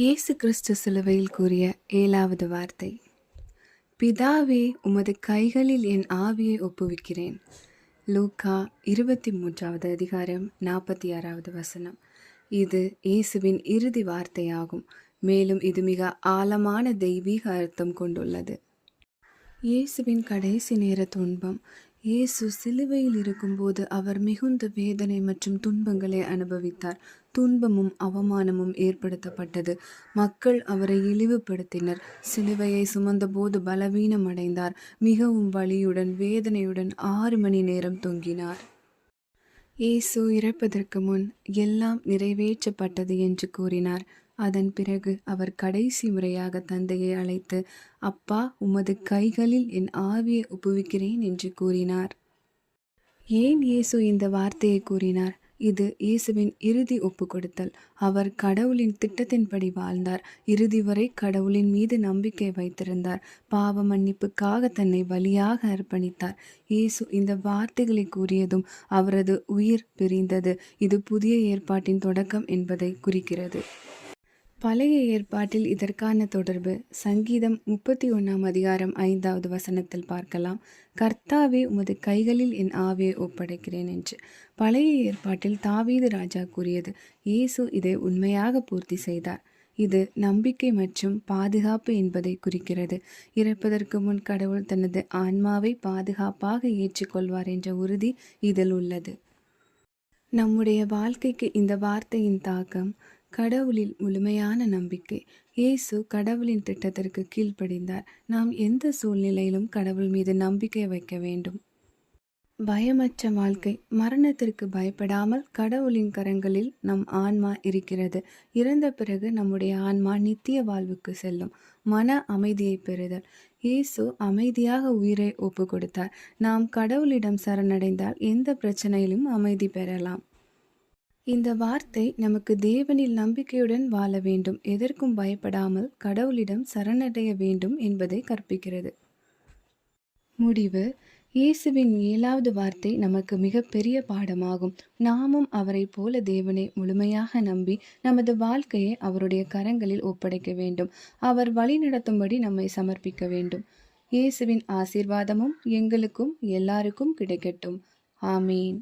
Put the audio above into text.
இயேசு கிறிஸ்து சிலுவையில் கூறிய ஏழாவது வார்த்தை. பிதாவே உமது கைகளில் என் ஆவியை ஒப்புவிக்கிறேன். லூக்கா இருபத்தி மூன்றாவது அதிகாரம் நாற்பத்தி ஆறாவது வசனம். இது இயேசுவின் இறுதி வார்த்தையாகும். மேலும் இது மிக ஆழமான தெய்வீக அர்த்தம் கொண்டுள்ளது. இயேசுவின் கடைசி நேர துன்பம் இயேசு சிலுவையில் இருக்கும்போது அவர் மிகுந்த வேதனை மற்றும் துன்பங்களை அனுபவித்தார். துன்பமும் அவமானமும் ஏற்படுத்தப்பட்டது. மக்கள் அவரை இழிவுபடுத்தினர். சிலுவையை சுமந்தபோது பலவீனம் அடைந்தார். மிகவும் வலியுடன் வேதனையுடன் ஆறு மணி நேரம் தொங்கினார். இயேசு இறப்பதற்கு முன் எல்லாம் நிறைவேற்றப்பட்டது என்று கூறினார். அதன் பிறகு அவர் கடைசி முறையாக தந்தையை அழைத்து அப்பா உமது கைகளில் என் ஆவியை ஒப்புவிக்கிறேன் என்று கூறினார். ஏன் இயேசு இந்த வார்த்தையை கூறினார்? இது இயேசுவின் இறுதி ஒப்பு கொடுத்தல் அவர் கடவுளின் திட்டத்தின்படி வாழ்ந்தார். இறுதி வரை கடவுளின் மீது நம்பிக்கை வைத்திருந்தார். பாவ மன்னிப்புக்காக தன்னை பலியாக அர்ப்பணித்தார். இயேசு இந்த வார்த்தைகளை கூறியதும் அவரது உயிர் பிரிந்தது. இது புதிய ஏற்பாட்டின் தொடக்கம் என்பதை குறிக்கிறது. பழைய ஏற்பாட்டில் இதற்கான தொடர்பு. சங்கீதம் முப்பத்தி ஒன்றாம் அதிகாரம் ஐந்தாவது வசனத்தில் பார்க்கலாம். கர்த்தாவே உமது கைகளில் என் ஆவியை ஒப்படைக்கிறேன் என்று. பழைய ஏற்பாட்டில் தாவீது ராஜா கூறியது இயேசு இதை உண்மையாக பூர்த்தி செய்தார். இது நம்பிக்கை மற்றும் பாதுகாப்பு என்பதை குறிக்கிறது. இறப்பதற்கு முன் கடவுள் தனது ஆன்மாவை பாதுகாப்பாக ஏற்றுக்கொள்வார் என்ற உறுதி இதில் உள்ளது. நம்முடைய வாழ்க்கைக்கு இந்த வார்த்தையின் தாக்கம் கடவுளில் முழுமையான நம்பிக்கை. இயேசு கடவுளின் திட்டத்திற்கு கீழ்ப்படிந்தார். நாம் எந்த சூழ்நிலையிலும் கடவுள் மீது நம்பிக்கை வைக்க வேண்டும். பயமற்ற வாழ்க்கை. மரணத்திற்கு பயப்படாமல் கடவுளின் கரங்களில் நம் ஆன்மா இருக்கிறது. இறந்த பிறகு நம்முடைய ஆன்மா நித்திய வாழ்வுக்கு செல்லும். மன அமைதியை பெறுதல். இயேசு அமைதியாக உயிரை ஒப்பு கொடுத்தார் நாம் கடவுளிடம் சரணடைந்தால் எந்த பிரச்சனையிலும் அமைதி பெறலாம். இந்த வார்த்தை நமக்கு தேவனில் நம்பிக்கையுடன் வாழ வேண்டும். எதற்கும் பயப்படாமல் கடவுளிடம் சரணடைய வேண்டும் என்பதை கற்பிக்கிறது. முடிவு. இயேசுவின் ஏழாவது வார்த்தை நமக்கு மிகப்பெரிய பாடமாகும். நாமும் அவரை போல தேவனை முழுமையாக நம்பி நமது வாழ்க்கையை அவருடைய கரங்களில் ஒப்படைக்க வேண்டும். அவர் வழிநடத்தும்படி நம்மை சமர்ப்பிக்க வேண்டும். இயேசுவின் ஆசீர்வாதமும் எங்களுக்கும் எல்லாருக்கும் கிடைக்கட்டும். ஆமீன்.